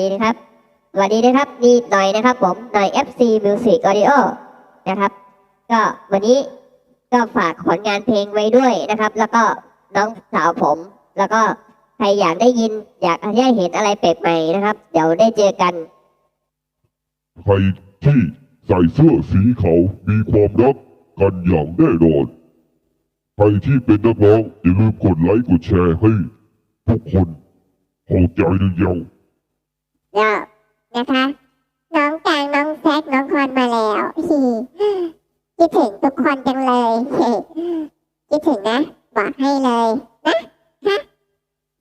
ดีนะครับสวัสดีนะครับนี่หน่อยนะครับ ผมหน่อย FC Music Audio นะครับ ก็วันนี้ก็ฝากผลงานเพลงไว้ด้วยนะครับ แล้วก็น้องสาวผม แล้วก็ใครอยากได้ยิน อยากได้เห็นอะไรแปลกใหม่นะครับ เดี๋ยวได้เจอกัน ใครที่ใส่เสื้อสีขาวมีความรักกันอย่างแน่นอน ใครที่เป็นนักร้องอย่าลืมกดไลค์กดแชร์ให้ทุกคนเข้าใจหรือยัง แล้วนะคะ น้องกลางน้องแซกน้องคอนมาแล้วฮีคิดถึงทุกคนจังเลยเฮ้คิดถึงนะบอกให้เลยนะฮะ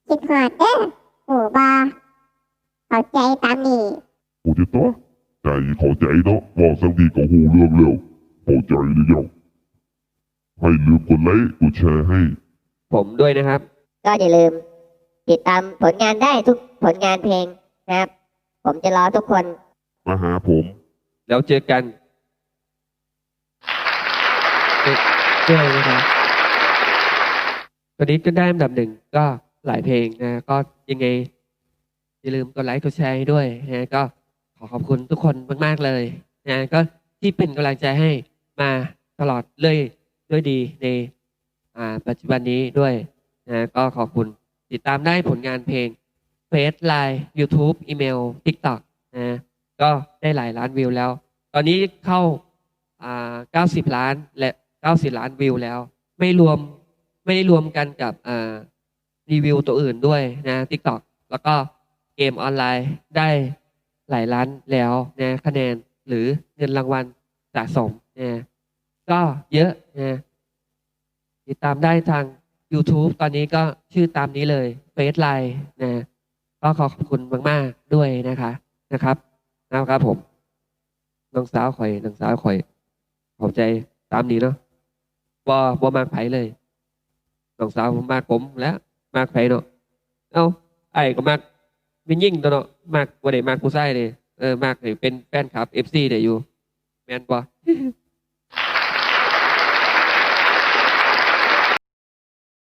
คิดหอดเด้อหมูบอเข้าใจตามนี่โอ้เจ้าตัวใจเข้าใจเนาะบอกสักทีก็หูเรื่องแล้วเข้าใจหรือยังให้ลืมกดไลค์กดแชร์ให้ ผมด้วยนะครับ ก็อย่าลืม ติดตามผลงานได้ทุกผลงานเพลงนะ ครับ ผมจะรอทุกคนมาหาผม แล้วเจอกันด้วยนะครับตอนนี้ก็ได้อันดับหนึ่งก็หลายเพลงนะ ก็ยังไง อย่าลืมกดไลค์กดแชร์ให้ด้วยนะก็ขอขอบคุณทุกคนมากๆเลยนะก็ที่เป็นกำลังใจให้มาตลอดเรื่อยด้วยดีในอ่าปัจจุบันนี้ด้วยนะก็ขอบคุณติดตามได้ผลงานเพลง เฟซไลน์ YouTube อีเมล TikTok นะก็ได้หลายล้านวิวแล้ว ตอนนี้เข้าอ่า90ล้านและ90ล้านวิวแล้ว ไม่รวมไม่ได้รวมกันกับอ่ารีวิวตัวอื่นด้วยนะ TikTok แล้วก็เกมออนไลน์ได้หลายล้านแล้วนะคะแนนหรือเงินรางวัลสะสมนะก็เยอะนะติดตามได้ทาง YouTube ตอนนี้ก็ชื่อตามนี้เลยเฟซไลน์นะ ก็ขอขอบคุณมาก ๆ ด้วยนะคะนะครับ นะครับผมน้องสาวข่อยน้องสาวข่อยขอบใจตามนี้เนาะบ่บ่มากไผเลยน้องสาวผมมากผมแล้วมากไผเนาะเอ้าไอ้ก็มากเป็นยิ่งตัวเนาะมากบ่ได้มากผู้ชายเลยเออมากให้เป็นแฟนคลับ FC ได้อยู่ แม่นบ่